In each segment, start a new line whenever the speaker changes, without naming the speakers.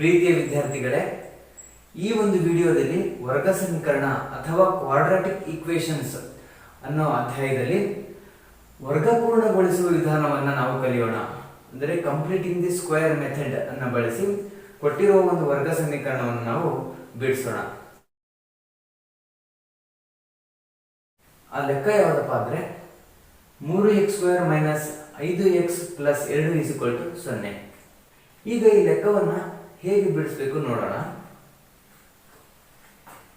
ಪ್ರೀತಿಯ ವಿದ್ಯಾರ್ಥಿಗಳೇ, ಈ ಒಂದು ವಿಡಿಯೋದಲ್ಲಿ ವರ್ಗ ಸಮೀಕರಣ ಅಥವಾ ಕ್ವಾಡ್ರಾಟಿಕ್ ಈಕ್ವೇಶನ್ಸ್ ಅನ್ನೋ ಅಧ್ಯಾಯದಲ್ಲಿ ವರ್ಗಪೂರ್ಣಗೊಳಿಸುವ ವಿಧಾನವನ್ನು ನಾವು ಕಲಿಯೋಣ. ಅಂದರೆ ಕಂಪ್ಲೀಟಿಂಗ್ ದಿ ಸ್ಕ್ವೇರ್ ಮೆಥಡ್ ಅನ್ನು ಬಳಸಿ ಕೊಟ್ಟಿರುವ ಒಂದು ವರ್ಗ ಸಮೀಕರಣವನ್ನು ನಾವು ಬಿಡಿಸೋಣ. ಆ ಲೆಕ್ಕ ಯಾವುದಪ್ಪ ಅಂದರೆ ಮೂರು ಎಕ್ಸ್ ಸ್ಕ್ವೇರ್ ಮೈನಸ್ ಐದು ಎಕ್ಸ್ ಪ್ಲಸ್ ಎರಡು ಈಗ ಈ ಲೆಕ್ಕವನ್ನ ಹೇಗೆ ಬಿಡಿಸ್ಬೇಕು ನೋಡೋಣ.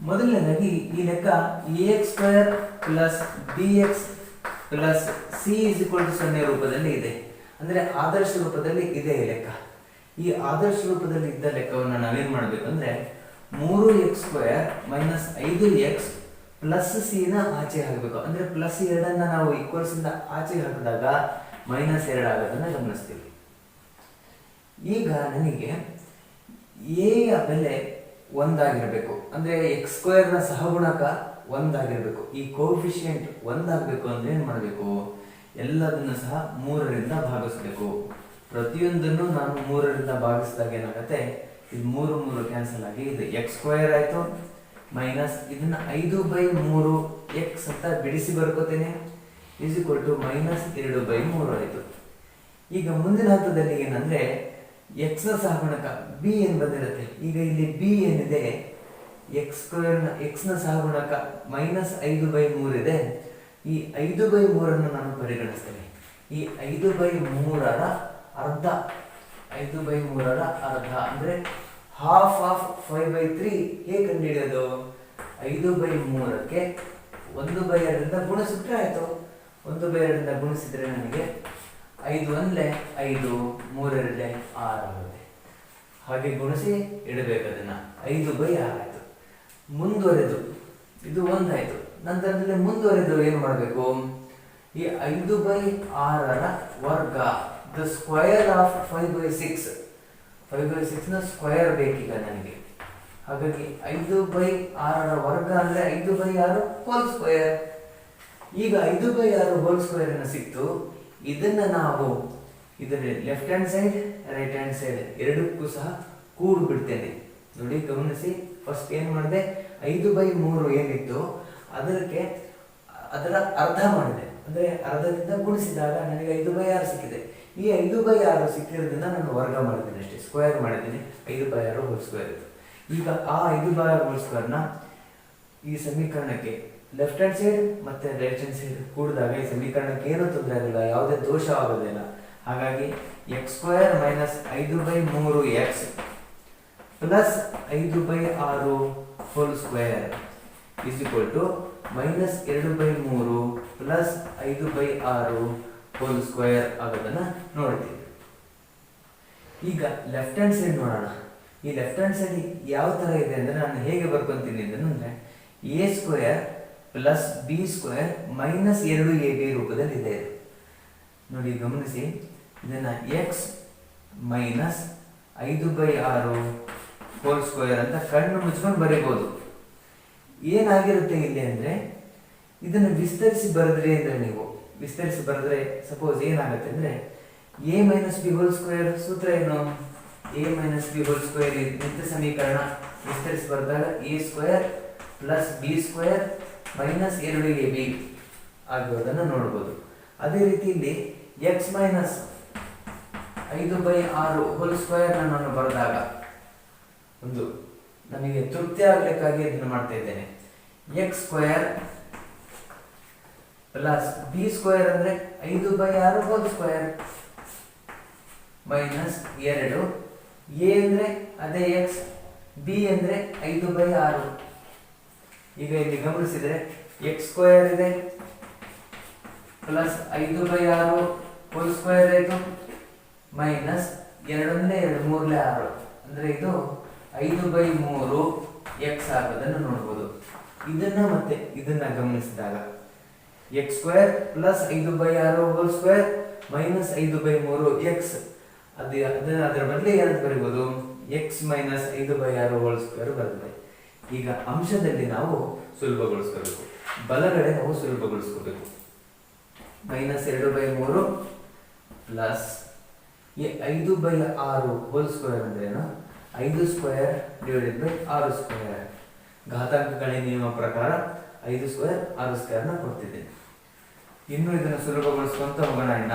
ಮೊದಲನೇದಾಗಿ ಈ ಲೆಕ್ಕ A x square plus B x plus C is to ಸೊನ್ನೆ ರೂಪದಲ್ಲಿ ಇದೆ. ಅಂದ್ರೆ ಆದರ್ಶ ರೂಪದಲ್ಲಿ ಇದೆ ಈ ಲೆಕ್ಕ. ಈ ಆದರ್ಶ ರೂಪದಲ್ಲಿ ಇದ್ದ ಲೆಕ್ಕವನ್ನು ನಾವೇನು ಮಾಡಬೇಕು ಅಂದ್ರೆ ಮೂರು ಎಕ್ಸ್ ಸ್ಕ್ವೇರ್ ಮೈನಸ್ ಐದು ಎಕ್ಸ್ ಪ್ಲಸ್ ಸಿನ ಆಚೆ ಹಾಕಬೇಕು. ಅಂದ್ರೆ ಪ್ಲಸ್ ಎರಡನ್ನು ನಾವು ಈಕ್ವಲ್ಸ್ ಇಂದ ಆಚೆ ಹಾಕಿದಾಗ ಮೈನಸ್ ಎರಡು ಆಗೋದನ್ನ ಗಮನಿಸ್ತೀವಿ. ಈಗ ನನಗೆ ಎ ಯ ಬೆಲೆ ಒಂದಾಗಿರಬೇಕು. ಅಂದ್ರೆ ಎಕ್ಸ್ ಸ್ಕ್ವೇರ್ನ ಸಹಗುಣಕ ಒಂದಾಗಿರಬೇಕು. ಈ ಕೋಫಿಷಿಯಂಟ್ ಒಂದಾಗಬೇಕು ಅಂದ್ರೆ ಏನು ಮಾಡಬೇಕು? ಎಲ್ಲದನ್ನು ಸಹ ಮೂರರಿಂದ ಭಾಗಿಸ್ಬೇಕು. ಪ್ರತಿಯೊಂದನ್ನು ನಾನು ಮೂರರಿಂದ ಭಾಗಿಸಿದಾಗ ಏನಾಗುತ್ತೆ? ಇದು ಮೂರು ಮೂರು ಕ್ಯಾನ್ಸಲ್ ಆಗಿ ಇದು ಎಕ್ಸ್ ಸ್ಕ್ವೇರ್ ಆಯ್ತು. ಮೈನಸ್ ಇದನ್ನ ಐದು ಬೈ ಮೂರು ಎಕ್ಸ್ ಅಂತ ಬಿಡಿಸಿ ಬರ್ಕೋತೇನೆ. ಇಸ್ ಇಕ್ವಲ್ ಟು ಮೈನಸ್ ಎರಡು ಬೈ ಮೂರು ಆಯ್ತು. ಈಗ ಮುಂದಿನ ಹಂತದಲ್ಲಿ ಏನಂದ್ರೆ ಎಕ್ಸ್ನ ಸಹಗುಣಕ ಬಿ ಏನ್ ಬಂದಿರುತ್ತೆ ಈಗ ಇಲ್ಲಿ ಬಿ ಏನಿದೆ ಎಕ್ಸ್ ಸ್ಕ್ವೇರ್ನ ಎಕ್ಸ್ನ ಸಹಗುಣಕ ಮೈನಸ್ ಐದು ಬೈ ಮೂರಿದೆ ಈ ಐದು ಬೈ ಮೂರನ್ನು ನಾನು ಪರಿಗಣಿಸ್ತೇನೆ. ಈ ಐದು ಬೈ ಮೂರರ ಅರ್ಧ, ಐದು ಬೈ ಮೂರರ ಅರ್ಧ ಅಂದ್ರೆ half of five by three ಹೇಗೆ ಕಂಡುಹಿಡಿಯೋದು? ಐದು ಬೈ ಮೂರಕ್ಕೆ ಒಂದು ಬೈ ಎರಡರಿಂದ ಗುಣಿಸಿದ್ರೆ ಆಯ್ತು. ಒಂದು ಬೈ ಎರಡರಿಂದ ಗುಣಿಸಿದ್ರೆ ನನಗೆ ಐದು ಒಂದ್ಲೆ, ಐದು ಮೂರೆರಡಲೆ ಆರು ಆಗುತ್ತೆ ಹಾಗೆ ಗುಣಿಸಿ ಇಡಬೇಕು ಅದನ್ನ. ಐದು ಬೈ ಆರಾಯಿತು. ಮುಂದುವರೆದು. ಇದು ಒಂದಾಯಿತು. ನಂತರದಲ್ಲಿ ಮುಂದುವರೆದು ಏನು ಮಾಡಬೇಕು? ಈ ಐದು ಬೈ ಆರರ ವರ್ಗ, the square of five by six. Five by ಸಿಕ್ಸ್ನ square ಬೇಕೀಗ ನನಗೆ. ಹಾಗಾಗಿ ಐದು ಬೈ ಆರರ ವರ್ಗ ಅಂದ್ರೆ ಐದು ಬೈ ಆರು ಹೋಲ್ ಸ್ಕ್ವಯರ್ ಈಗ ಐದು ಬೈ ಆರು ಹೋಲ್ ಸ್ಕ್ವೇರ್ ಅನ್ನು ಸಿಕ್ತು. ಇದನ್ನ ನಾವು ಇದರ left hand side right hand side ಎರಡಕ್ಕೂ ಸಹ ಕೂಡು ಬಿಡ್ತೇನೆ. ನೋಡಿ, ಗಮನಿಸಿ ಫಸ್ಟ್ ಏನು ಮಾಡಿದೆ? ಐದು ಬೈ ಮೂರು ಏನಿತ್ತು, ಅದಕ್ಕೆ ಅದರ ಅರ್ಧ ಮಾಡಿದೆ. ಅಂದ್ರೆ ಅರ್ಧದಿಂದ ಗುಣಿಸಿದಾಗ ನನಗೆ ಐದು ಬೈ ಆರು ಸಿಕ್ಕಿದೆ. ಈ ಐದು ಬೈ ಆರು ಸಿಕ್ಕಿರೋದ್ರಿಂದ ನಾನು ವರ್ಗ ಮಾಡಿದ್ದೀನಿ ಅಷ್ಟೇ ಸ್ಕ್ವೇರ್ ಮಾಡಿದ್ದೀನಿ. ಐದು ಬೈ ಆರು ಹೋಲ್ ಸ್ಕ್ವೇರ್ ಈಗ ಆ ಐದು ಬೈ ಆರು ಹೋಲ್ ಸ್ಕ್ವೇರ್ನ ಈ ಸಮೀಕರಣಕ್ಕೆ ಲೆಫ್ಟ್ ಹ್ಯಾಂಡ್ ಸೈಡ್ ಮತ್ತು ರೈಟ್ ಹ್ಯಾಂಡ್ ಸೈಡ್ ಕೂಡಿದಾಗ ಈ ಸಮೀಕರಣಕ್ಕೆ ಏನೂ ತೊಂದರೆ ಆಗಿಲ್ಲ, ಯಾವುದೇ ದೋಷ ಆಗೋದಿಲ್ಲ ಹಾಗಾಗಿ ಎಕ್ಸ್ ಸ್ಕ್ವೇರ್ ಮೈನಸ್ ಐದು ಬೈ ಮೂರು ಎಕ್ಸ್ ಪ್ಲಸ್ ಐದು ಬೈ ಆರು whole square is equal to minus ಎರಡು ಬೈ ಮೂರು ಪ್ಲಸ್ ಐದು ಬೈ ಆರು ಹೋಲ್ ಸ್ಕ್ವೇರ್ ಆಗೋದನ್ನ ನೋಡ್ತೀವಿ. ಈಗ ಲೆಫ್ಟ್ ಹ್ಯಾಂಡ್ ಸೈಡ್ ನೋಡೋಣ. ಈ ಲೆಫ್ಟ್ ಹ್ಯಾಂಡ್ ಸೈಡ್ ಯಾವ ತರ ಇದೆ ಅಂದ್ರೆ ನಾನು ಹೇಗೆ ಬರ್ಕೊಂತೀನಿ ಅಂತಂದರೆ A square plus B square minus ಎರಡು ಎ ಬಿ ರೂಪದಲ್ಲಿ ಇದೆ. ನೋಡಿ, ಗಮನಿಸಿ. ಇದನ್ನ ಎಕ್ಸ್ ಮೈನಸ್ ಐದು ಬೈ ಆರು ಹೋಲ್ ಸ್ಕ್ವೇರ್ ಅಂತ ಕಣ್ಣು ಮುಚ್ಕೊಂಡು ಬರೀಬೋದು. ಏನಾಗಿರುತ್ತೆ ಇಲ್ಲಿ ಅಂದ್ರೆ, ಇದನ್ನು ವಿಸ್ತರಿಸಿ ಬರೆದ್ರಿ ಅಂದ್ರೆ ನೀವು, ವಿಸ್ತರಿಸಿ ಬರೆದ್ರೆ ಸಪೋಸ್ ಏನಾಗುತ್ತೆ ಅಂದ್ರೆ A minus B whole square ಸೂತ್ರ ಏನು? A minus B whole square ನಿತ್ಯ ಸಮೀಕರಣ? ವಿಸ್ತರಿಸಿ ಬರೆದಾಗ A square plus B square minus A B ಆಗಿರೋದನ್ನು ನೋಡ್ಬೋದು. ಅದೇ ರೀತಿ ಇಲ್ಲಿ ಎಕ್ಸ್ ಮೈನಸ್ ಐದು ಬೈ ಆರು ಹೋಲ್ ಸ್ಕ್ವೇರ್ ನಾನು ಬರೆದಾಗ ಒಂದು ನಮಗೆ ತೃಪ್ತಿ ಆಗಲಿಕ್ಕಾಗಿ ಇದನ್ನು ಮಾಡ್ತಾ ಇದ್ದೇನೆ. X square plus B square ಅಂದರೆ ಐದು ಬೈ ಆರು ಹೋಲ್ ಸ್ಕ್ವೇರ್ ಮೈನಸ್ ಎರಡು. ಎ ಅಂದರೆ ಅದೇ ಎಕ್ಸ್ ಬಿ ಅಂದರೆ ಐದು ಬೈ ಆರು. ಈಗ ಇಲ್ಲಿ ಗಮನಿಸಿದ್ರೆ ಎಕ್ಸ್ ಸ್ಕ್ವೇರ್ ಇದೆ ಪ್ಲಸ್ ಐದು ಬೈ ಆರು ಹೋಲ್ ಸ್ಕ್ವೇರ್ ಇದು ಮೈನಸ್ ಎರಡೊಂದೇ ಎರಡು ಮೂರನೇ ಆರು. ಅಂದ್ರೆ ಇದು ಐದು ಬೈ ಮೂರು ಎಕ್ಸ್ ಆಗೋದನ್ನು ನೋಡ್ಬೋದು. ಇದನ್ನ ಮತ್ತೆ ಇದನ್ನ ಗಮನಿಸಿದಾಗ ಎಕ್ಸ್ ಸ್ಕ್ವೇರ್ ಪ್ಲಸ್ ಐದು ಬೈ ಆರು ಹೋಲ್ ಸ್ಕ್ವೇರ್ ಮೈನಸ್ ಐದು ಬೈ ಮೂರು ಎಕ್ಸ್ ಅದು ಅದನ್ನ ಅದರ ಬದಲು ಏನಂತ ಬರಿಬೋದು? ಎಕ್ಸ್ ಮೈನಸ್ ಐದು ಬೈ ಆರು ಹೋಲ್ ಸ್ಕ್ವೇರ್ ಬರುತ್ತೆ. ಈಗ ಅಂಶದಲ್ಲಿ ನಾವು ಸುಲಭಗೊಳಿಸ್ಕೋಬೇಕು ಬಲಗಡೆ ನಾವು ಸುಲಭಗೊಳಿಸ್ಕೋಬೇಕು ಮೈನಸ್ ಎರಡು ಬೈ ಮೂರು ಪ್ಲಸ್ ಐದು ಬೈ ಆರು ಹೋಲ್ ಸ್ಕ್ವೇರ್ ಅಂದ್ರೇನು ಐದು ಸ್ಕ್ವೇರ್ ಡಿವೈಡೆಡ್ ಬೈ ಆರು ಸ್ಕ್ವೇರ್. ಘಾತಾಂಕಗಳ ನಿಯಮ ಪ್ರಕಾರ ಐದು ಸ್ಕ್ವೇರ್ ಆರು ಸ್ಕ್ವೇರ್ನ ಕೊಡ್ತಿದ್ದೇನೆ. ಇನ್ನು ಇದನ್ನು ಸುಲಭಗೊಳಿಸುವಂತ ಹೋಗೋಣ ಅಣ್ಣ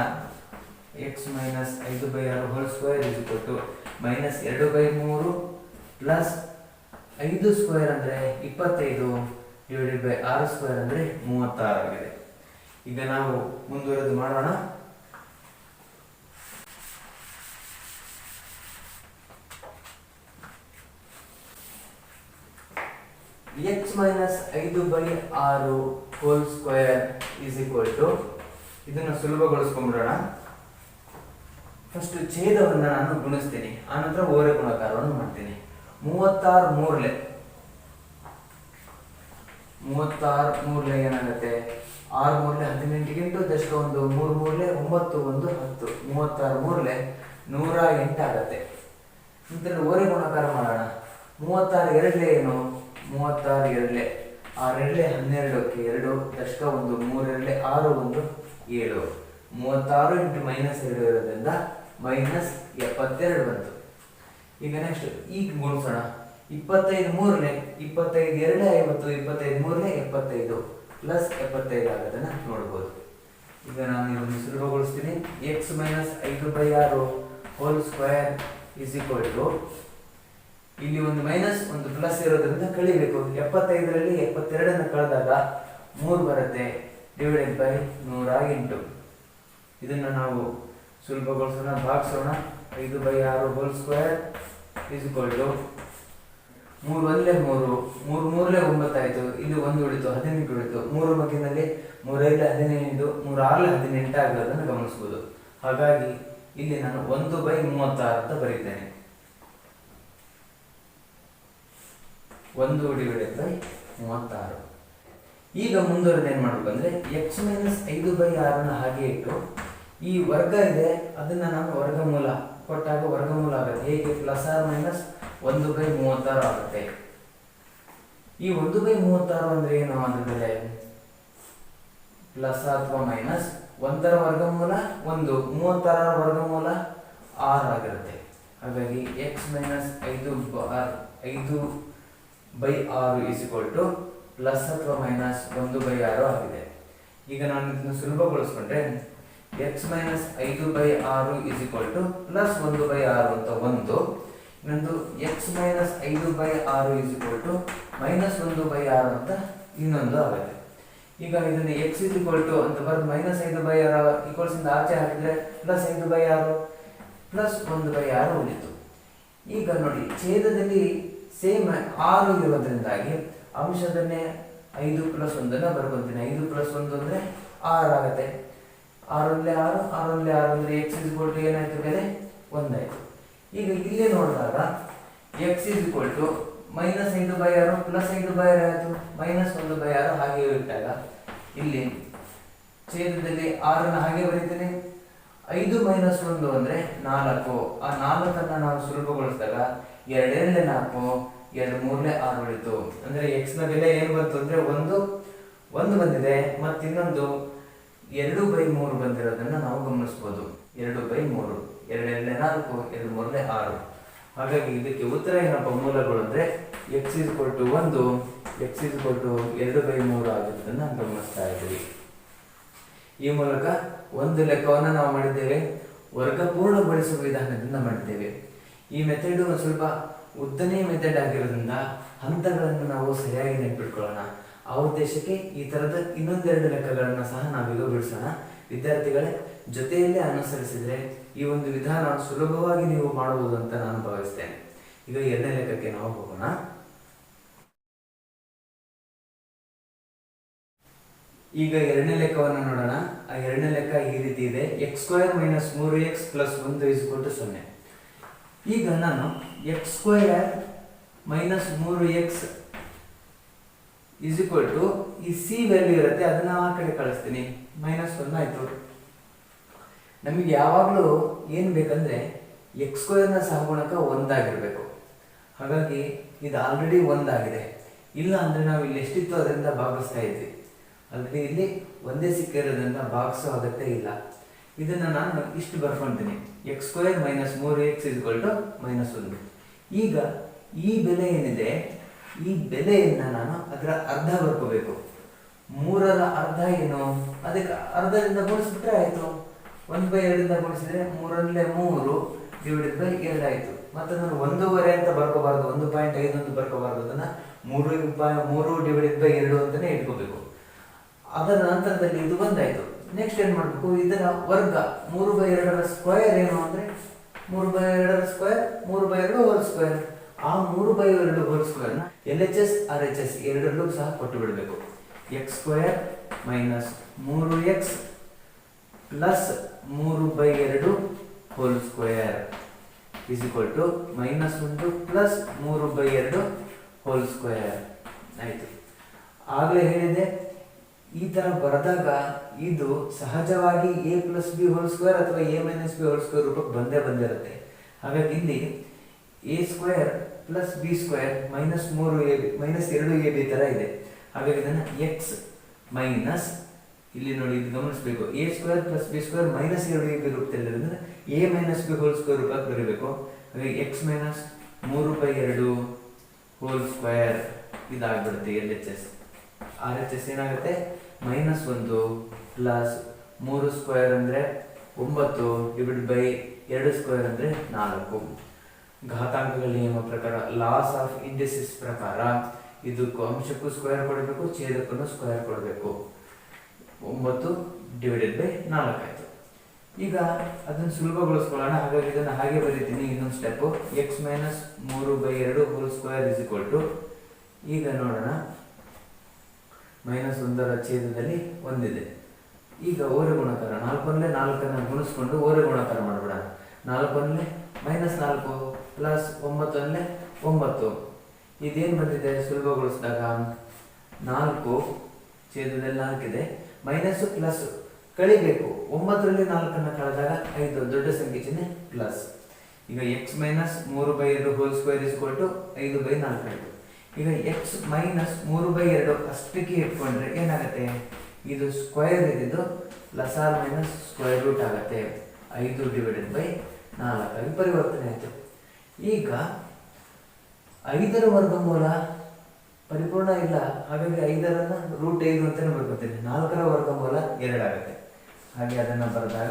ಎಕ್ಸ್ ಮೈನಸ್ ಐದು ಬೈ ಆರು whole square is equal to minus ಎರಡು ಬೈ ಮೂರು ಪ್ಲಸ್ ಐದು ಸ್ಕ್ವೇರ್ ಅಂದರೆ ಇಪ್ಪತ್ತೈದು ಡಿವೈಡೆಡ್ ಬೈ ಆರು ಸ್ಕ್ವೇರ್ ಅಂದರೆ ಮೂವತ್ತಾರು ಆಗಿದೆ ಈಗ ನಾವು ಮುಂದುವರೆದು ಮಾಡೋಣ. ಎಕ್ಸ್ ಮೈನಸ್ ಐದು ಬೈ ಆರು whole square is equal to ಇದನ್ನು ಸುಲಭಗೊಳಿಸ್ಕೊಂಡ್ಬಿಡೋಣ. ಫಸ್ಟ್ ಛೇದವನ್ನು ನಾನು ಗುಣಿಸ್ತೀನಿ. ಆನಂತರ ಓರೆ ಗುಣಾಕಾರವನ್ನು ಮಾಡ್ತೀನಿ. ಮೂವತ್ತಾರು ಮೂರ್ಲೆ. ಮೂವತ್ತಾರು ಮೂರ್ಲೆ ಏನಾಗುತ್ತೆ? ಆರು ಮೂರ್ಲೆ ಹದಿನೆಂಟಿಗಿಂತ ದಶಕ ಒಂದು ಮೂರು ಮೂರ್ಲೆ, ಒಂಬತ್ತು ಒಂದು ಹತ್ತು. ಮೂವತ್ತಾರು ಮೂರ್ಲೆ ನೂರ ಎಂಟಾಗತ್ತೆ ನಂತರ ಓರೆ ಗುಣಾಕಾರ ಮಾಡೋಣ. ಮೂವತ್ತಾರು ಎರಡ್ಲೆ ಏನು? ಮೂವತ್ತಾರು ಎರಡ್ಲೆ. ಆರೆರಡ್ಲೆ ಹನ್ನೆರಡಕ್ಕೆ ಎರಡು, ದಶಕ ಒಂದು ಮೂರೆರಡ್ಲೆ ಆರು ಒಂದು ಏಳು. ಮೂವತ್ತಾರು ಇಂಟು ಮೈನಸ್ ಎರಡು ಇರೋದ್ರಿಂದ ಮೈನಸ್ ಎಪ್ಪತ್ತೆರಡು ಬಂತು. ಈಗ ನೆಕ್ಸ್ಟ್ ಈಗ ಗುಣಿಸೋಣ. ಇಪ್ಪತ್ತೈದು ಮೂರನೇ, ಇಪ್ಪತ್ತೈದು ಎರಡೇ ಐವತ್ತು, ಇಪ್ಪತ್ತೈದು ಮೂರನೇ ಎಪ್ಪತ್ತೈದು ಪ್ಲಸ್ ಎಪ್ಪತ್ತೈದು ಆಗೋದನ್ನ ನೋಡ್ಬೋದು. ಈಗ ನಾನು ಇದನ್ನು ಸುಲಭಗೊಳಿಸ್ತೀನಿ. ಎಕ್ಸ್ ಮೈನಸ್ ಐದು ಬೈ ಆರು whole square is equal to ಇಲ್ಲಿ ಒಂದು ಮೈನಸ್ ಒಂದು ಪ್ಲಸ್ ಇರೋದ್ರಿಂದ ಕಳಿಬೇಕು. ಎಪ್ಪತ್ತೈದರಲ್ಲಿ ಎಪ್ಪತ್ತೆರಡನ್ನು ಕಳೆದಾಗ ಮೂರು ಬರುತ್ತೆ. ಡಿವೈಡೆಡ್ ಬೈ ನೂರ ಎಂಟು. ಇದನ್ನು ನಾವು ಸುಲಭಗೊಳಿಸೋಣ, ಭಾಗಿಸೋಣ. ಐದು ಬೈ ಆರು ಹೋಲ್ ಸ್ಕ್ವೇರ್ ಈಕ್ವಲ್ ಟು ಮೂರು ಒಂದಲೇ ಮೂರು ಮೂರು ಮೂರಲೇ ಒಂಬತ್ತಾಯಿತು, ಇಲ್ಲಿ ಒಂದು ಉಳಿತು, ಹದಿನೆಂಟು ಉಳಿತು. ಮೂರು ಬಗ್ಗೆನಲ್ಲಿ ಮೂರೈದು, ಹದಿನೈದು, ಮೂರು ಆರಲೆ ಹದಿನೆಂಟು ಆಗಿರೋದನ್ನು ಗಮನಿಸ್ಬೋದು. ಹಾಗಾಗಿ ಇಲ್ಲಿ ನಾನು ಒಂದು ಬೈ ಮೂವತ್ತಾರು ಅಂತ ಬರೀತೇನೆ. ಒಂದು ಡಿವೈಡೆಡ್ ಬೈ ಮೂವತ್ತಾರು. ಈಗ ಮುಂದುವರೆದು ಏನು ಮಾಡಬೇಕು ಅಂದರೆ ಎಕ್ಸ್ ಮೈನಸ್ ಐದು ಬೈ ಆರನ್ನು ಹಾಗೆ ಇಟ್ಟು ಈ ವರ್ಗ ಇದೆ, ಅದನ್ನು ನಾನು ವರ್ಗಮೂಲ ಕೊಟ್ಟಾಗ ವರ್ಗಮೂಲ ಆಗುತ್ತೆ. ಹೇಗೆ? ಪ್ಲಸ್ ಆರ್ ಮೈನಸ್ ಒಂದು ಬೈ ಮೂವತ್ತಾರು ಆಗುತ್ತೆ. ಈ ಒಂದು ಬೈ ಮೂವತ್ತಾರು ಅಂದ್ರೆ ಏನು? ಅದ್ರ ಬೆಲೆ ಪ್ಲಸ್ ಅಥವಾ ಮೈನಸ್ ಒಂದರ ವರ್ಗಮೂಲ ಒಂದು, ಮೂವತ್ತಾರರ ವರ್ಗಮೂಲ ಆರ್ ಆಗಿರುತ್ತೆ. ಹಾಗಾಗಿ ಎಕ್ಸ್ ಮೈನಸ್ ಐದು ಬಾರ್ ಐದು ಬೈ ಆರು ಇಸ್ ಇಕ್ವಲ್ ಟು ಪ್ಲಸ್ ಅಥವಾ ಮೈನಸ್ ಒಂದು ಬೈ ಆರು ಆಗಿದೆ. ಈಗ ನಾನು ಇದನ್ನು ಸುಲಭಗೊಳಿಸ್ಕೊಂಡ್ರೆ ಎಕ್ಸ್ ಮೈನಸ್ ಐದು ಬೈ ಆರು ಇಸ್ ಈಕ್ವಲ್ ಟು ಪ್ಲಸ್ ಒಂದು ಬೈ ಆರು ಅಂತ ಒಂದು. ಇನ್ನೊಂದು ಎಕ್ಸ್ ಮೈನಸ್ ಐದು ಬೈ ಆರು ಇಸ್ ಈಕ್ವಲ್ ಟು ಮೈನಸ್ ಒಂದು ಬೈ ಆರು ಅಂತ ಇನ್ನೊಂದು ಆಗುತ್ತೆ. ಈಗ ಇದನ್ನು ಎಕ್ಸ್ ಇಸ್ ಈಕ್ವಲ್ ಟು ಅಂತ ಬರೆದು ಮೈನಸ್ ಐದು ಬೈ ಆರು ಈಕ್ವಲ್ಸ್ ಇಂದ ಆಚೆ ಹಾಕಿದ್ರೆ ಪ್ಲಸ್ ಐದು ಬೈ ಆರು ಪ್ಲಸ್ ಒಂದು ಬೈ ಆರು ಉಳಿತು. ಈಗ ನೋಡಿ, ಛೇದದಲ್ಲಿ ಸೇಮ್ ಆರು ಇರೋದ್ರಿಂದಾಗಿ ಅಂಶದನ್ನೇ ಐದು ಪ್ಲಸ್ ಒಂದನ್ನು ಬರ್ಕೊಂತೀನಿ ಐದು ಪ್ಲಸ್ ಒಂದು ಅಂದರೆ ಆರು ಆಗುತ್ತೆ. ಆರಲ್ಲೇ ಆರು ಆರಲ್ಲೇ ಆರು ಅಂದರೆ ಎಕ್ಸ್ ಇಸ್ ಏನಾಯ್ತು ಬೆಲೆ ಒಂದಾಯ್ತು. ಈಗ ಇಲ್ಲಿ ನೋಡಿದಾಗ ಎಕ್ಸ್ ಇಸ್ ಮೈನಸ್ ಐದು ಬೈ ಆರು ಪ್ಲಸ್ ಐದು ಬೈ ಆರು ಆಯಿತು. ಮೈನಸ್ ಒಂದು ಬೈ ಆರು ಹಾಗೆ ಇಟ್ಟಾಗ ಇಲ್ಲಿ ಛೇದದಲ್ಲಿ ಆರನ್ನು ಹಾಗೆ ಬರೀತೀನಿ. ಐದು ಮೈನಸ್ ಒಂದು ಅಂದರೆ ನಾಲ್ಕು. ಆ ನಾಲ್ಕನ್ನು ನಾವು ಸುಲಭಗೊಳಿಸಿದಾಗ ಎರಡೆರಡೇ ನಾಲ್ಕು, ಎರಡು ಮೂರನೇ ಆರು ಉಳಿತು. ಅಂದರೆ ಎಕ್ಸ್ನ ಬೆಲೆ ಏನು ಬಂತು ಅಂದರೆ ಒಂದು ಒಂದು ಬಂದಿದೆ ಮತ್ತು ಇನ್ನೊಂದು ಎರಡು ಬೈ ಮೂರು ಬಂದಿರೋದನ್ನ ನಾವು ಗಮನಿಸ್ಬೋದು. ಎರಡು ಬೈ ಮೂರು. ಎರಡೆರಡನೇ ನಾಲ್ಕು, ಎರಡು ಮೂರನೇ ಆರು. ಹಾಗಾಗಿ ಇದಕ್ಕೆ ಉತ್ತರ ಏನಪ್ಪ ಮೂಲಗಳು ಅಂದರೆ ಎಕ್ಸ್ ಇಸ್ ಕೊಟ್ಟು ಒಂದು ಎಕ್ಸ್ ಇಸ್ ಕೊಟ್ಟು ಎರಡು ಬೈ ಮೂರು ಆಗಿರೋದನ್ನ ಗಮನಿಸ್ತಾ ಇದ್ದೀವಿ. ಈ ಮೂಲಕ ಒಂದು ಲೆಕ್ಕವನ್ನು ನಾವು ಮಾಡಿದ್ದೇವೆ. ವರ್ಗ ಪೂರ್ಣಗೊಳಿಸುವ ವಿಧಾನದಿಂದ ಮಾಡಿದ್ದೇವೆ. ಈ ಮೆಥಡ್ ಸ್ವಲ್ಪ ಉದ್ದನೇ ಮೆಥಡ್ ಆಗಿರೋದ್ರಿಂದ ಹಂತಗಳನ್ನು ನಾವು ಸರಿಯಾಗಿ ನೆನ್ಪಿಟ್ಕೊಳ್ಳೋಣ. ಆ ಉದ್ದೇಶಕ್ಕೆ ಈ ಥರದ ಇನ್ನೊಂದೆರಡು ಲೆಕ್ಕಗಳನ್ನು ಸಹ ನಾವೀಗ ಬಿಡಿಸೋಣ. ವಿದ್ಯಾರ್ಥಿಗಳೇ, ಜೊತೆಯಲ್ಲೇ ಅನುಸರಿಸಿದರೆ ಈ ಒಂದು ವಿಧಾನ ಸುಲಭವಾಗಿ ನೀವು ಮಾಡಬಹುದು ಅಂತ ನಾನು ಭಾವಿಸ್ತೇನೆ. ಈಗ ಎರಡನೇ ಲೆಕ್ಕಕ್ಕೆ ನಾವು ಹೋಗೋಣ. ಈಗ ಎರಡನೇ ಲೆಕ್ಕವನ್ನು ನೋಡೋಣ. ಆ ಎರಡನೇ ಲೆಕ್ಕ ಈ ರೀತಿ ಇದೆ. ಎಕ್ಸ್ ಸ್ಕ್ವೇರ್ ಮೈನಸ್ ಮೂರು ಎಕ್ಸ್ ಪ್ಲಸ್ ಒಂದು ಇಸ್ ಕೊಟ್ಟು ಸೊನ್ನೆ. ಈಗ ನಾನು ಎಕ್ಸ್ ಸ್ಕ್ವೇರ್ ಮೈನಸ್ ಮೂರು ಎಕ್ಸ್ ಇಸ್ ಈಕ್ವಲ್ ಟು ಈ ಸಿ ವ್ಯಾಲ್ಯೂ ಇರುತ್ತೆ, ಅದನ್ನ ಆ ಕಡೆ ಕಳಿಸ್ತೀನಿ. ಮೈನಸ್ ಒನ್ ಆಯಿತು. ನಮಗೆ ಯಾವಾಗಲೂ ಏನು ಬೇಕಂದ್ರೆ ಎಕ್ಸ್ ಸ್ಕ್ವೇರ್ನ ಸಹಗುಣಕ ಒಂದಾಗಿರಬೇಕು. ಹಾಗಾಗಿ ಇದು ಆಲ್ರೆಡಿ ಒಂದಾಗಿದೆ. ಇಲ್ಲ ಅಂದರೆ ನಾವು ಇಲ್ಲಿ ಎಷ್ಟಿತ್ತು ಅದರಿಂದ ಭಾಗಿಸ್ತಾ ಇದ್ವಿ. ಆಲ್ರೆಡಿ ಇಲ್ಲಿ ಒಂದೇ ಸಿಕ್ಕಿರೋದ್ರಿಂದ ಭಾಗಿಸೋ ಅಗತ್ಯ ಇಲ್ಲ. ಇದನ್ನು ನಾನು ಇಷ್ಟು ಬರ್ಕೊತೀನಿ. ಎಕ್ಸ್ ಸ್ಕ್ವೇರ್ ಮೈನಸ್ ಮೂರು x is equal to minus ಒಂದು. ಈಗ ಈ ಬೆಲೆ ಏನಿದೆ? ಈ ಬೆಲೆಯನ್ನ ನಾನು ಅದರ ಅರ್ಧ ಬರ್ಕೋಬೇಕು. ಮೂರರ ಅರ್ಧ ಏನು? ಅದಕ್ಕೆ ಅರ್ಧದಿಂದ ಗುಣಿಸ್ಬಿಟ್ರೆ ಆಯ್ತು. ಒನ್ ಬೈ ಎರಡರಿಂದ ಗುಣಿಸಿದ್ರೆ ಮೂರಲ್ಲೇ ಮೂರು ಡಿವೈಡೆಡ್ ಬೈ ಎರಡು ಆಯ್ತು. ಮತ್ತೆ ನಾನು ಒಂದೂವರೆ ಅಂತ ಬರ್ಕೋಬಾರ್ದು, ಒಂದು ಪಾಯಿಂಟ್ ಐದು ಅಂತ ಬರ್ಕೋಬಾರ್ದು ಅದನ್ನ ಮೂರು ಮೂರು ಡಿವೈಡೆಡ್ ಬೈ ಎರಡು ಅಂತಾನೆ ಇಟ್ಕೋಬೇಕು. ಅದರ ನಂತರದಲ್ಲಿ ಇದು ಬಂದಾಯಿತು. ನೆಕ್ಸ್ಟ್ ಏನು ಮಾಡಬೇಕು? ಇದರ ವರ್ಗ. ಮೂರು ಬೈ ಎರಡರ ಸ್ಕ್ವೇರ್ ಏನು ಅಂದ್ರೆ ಮೂರು ಬೈ ಎರಡರ ಸ್ಕ್ವೇರ್ ಮೂರು ಬೈ ಎರಡು ಹೋಲ್ ಸ್ಕ್ವೇರ್ ಆ ಮೂರು ಬೈ ಎರಡು whole ಸ್ಕ್ವೇರ್ನ L H S R H S ಎರಡರಲ್ಲೂ ಸಹ ಕೊಟ್ಟು ಬಿಡಬೇಕು. ಎಕ್ಸ್ ಸ್ಕ್ವೇರ್ ಮೈನಸ್ ಮೂರು ಎಕ್ಸ್ ಪ್ಲಸ್ ಮೂರು ಬೈ ಎರಡು whole square is equal to minus ಒಂದು ಪ್ಲಸ್ ಮೂರು ಬೈ ಎರಡು ಹೋಲ್ ಸ್ಕ್ವೇರ್ ಆಯ್ತು. ಆಗಲೇ ಹೇಳಿದೆ, ಈ ತರ ಬರೆದಾಗ ಇದು ಸಹಜವಾಗಿ A plus B whole square ಅಥವಾ A minus B whole square ರೂಪಕ್ಕೆ ಬಂದೇ ಬಂದಿರುತ್ತೆ. ಹಾಗಾಗಿ ಇಲ್ಲಿ A square plus B square minus ಮೂರು ಎ ಬಿ ಮೈನಸ್ ಎರಡು ಎ ಬಿ ತರ ಇದೆ. ಹಾಗಾಗಿ ಇದನ್ನು ಎಕ್ಸ್ ಮೈನಸ್ ಇಲ್ಲಿ ನೋಡಿ ಇದು ಗಮನಿಸಬೇಕು. A square plus B square minus ಎರಡು A B ರೂಪದಲ್ಲಿರೋದ್ರಿಂದ A minus B whole square ರೂಪಕ್ಕೆ ಬರೀಬೇಕು? ಹಾಗಾಗಿ ಎಕ್ಸ್ ಮೈನಸ್ ಮೂರು ಬೈ ಎರಡು whole square ಇದಾಗ್ಬಿಡುತ್ತೆ L H S R H S ಏನಾಗುತ್ತೆ? ಮೈನಸ್ ಒಂದು ಪ್ಲಸ್ ಮೂರು ಸ್ಕ್ವೇರ್ ಅಂದ್ರೆ ಒಂಬತ್ತು ಡಿವೈಡ್ ಬೈ ಎರಡು ಸ್ಕ್ವೇರ್ ಅಂದ್ರೆ ನಾಲ್ಕು. ಘಾತಾಂಕಗಳ ನಿಯಮ ಪ್ರಕಾರ ಲಾಸ್ ಆಫ್ ಇಂಡಿಸಿಸ್ ಪ್ರಕಾರ ಇದಕ್ಕೂ ಅಂಶಕ್ಕೂ ಸ್ಕ್ವೇರ್ ಕೊಡಬೇಕು, ಛೇದಕ್ಕೂ ಸ್ಕ್ವೇರ್ ಕೊಡಬೇಕು. ಒಂಬತ್ತು ಡಿವೈಡೆಡ್ ಬೈ ನಾಲ್ಕು ಆಯ್ತು. ಈಗ ಅದನ್ನು ಸುಲಭಗೊಳಿಸ್ಕೊಳ್ಳೋಣ. ಹಾಗಾಗಿ ಇದನ್ನು ಹಾಗೆ ಬರೀತೀನಿ. ಇನ್ನೊಂದು ಸ್ಟೆಪ್ ಎಕ್ಸ್ ಮೈನಸ್ ಮೂರು ಬೈ ಎರಡು whole square is equal to ಈಗ ನೋಡೋಣ. ಮೈನಸ್ ಒಂದರ ಛೇದದಲ್ಲಿ ಒಂದಿದೆ. ಈಗ ಓರೆ ಗುಣಕಾರ. ನಾಲ್ಕೊಂದಲೇ ನಾಲ್ಕನ್ನು ಗುಣಿಸ್ಕೊಂಡು ಓರೆ ಗುಣಕಾರ ಮಾಡಬೇಡ ನಾಲ್ಕೊಂದಲೇ ಮೈನಸ್ ನಾಲ್ಕು ಪ್ಲಸ್ ಒಂಬತ್ತೊಂದಲೇ ಒಂಬತ್ತು. ಇದೇನು ಬಂದಿದೆ? ಸುಲಭಗೊಳಿಸಿದಾಗ ನಾಲ್ಕು ಛೇದದಲ್ಲಿ ನಾಲ್ಕಿದೆ ಮೈನಸ್ಸು ಪ್ಲಸ್ ಕಳಿಬೇಕು. ಒಂಬತ್ತರಲ್ಲಿ ನಾಲ್ಕನ್ನು ಕಳೆದಾಗ ಐದು. ದೊಡ್ಡ ಸಂಖ್ಯೆ ಚಿಹ್ನೆ ಪ್ಲಸ್. ಈಗ ಎಕ್ಸ್ ಮೈನಸ್ ಮೂರು ಬೈ ಎರಡು ಹೋಲ್ ಸ್ಕ್ವೇರ್ ಇಸ್ ಟು ಐದು ಬೈ ನಾಲ್ಕು ಆಯಿತು. ಈಗ ಎಕ್ಸ್ ಮೈನಸ್ ಮೂರು ಬೈ ಎರಡು ಅಷ್ಟಕ್ಕೆ ಇಟ್ಕೊಂಡ್ರೆ ಏನಾಗುತ್ತೆ? ಇದು ಸ್ಕ್ವೇರ್ ಇದ್ದಿದ್ದು plus or minus square root ಆಗುತ್ತೆ. ಐದು ಡಿವೈಡೆಡ್ ಬೈ ನಾಲ್ಕಾಗಿ ಪರಿವರ್ತನೆ ಆಯಿತು. ಈಗ ಐದರ ವರ್ಗಮೂಲ ಪರಿಪೂರ್ಣ ಇಲ್ಲ. ಹಾಗಾಗಿ ಐದರನ್ನ ರೂಟ್ ಐದು ಅಂತಲೇ ಬರ್ಕೊತೀನಿ ನಾಲ್ಕರ ವರ್ಗಮೂಲ ಎರಡಾಗುತ್ತೆ ಹಾಗೆ ಅದನ್ನ ಬರೆದಾಗ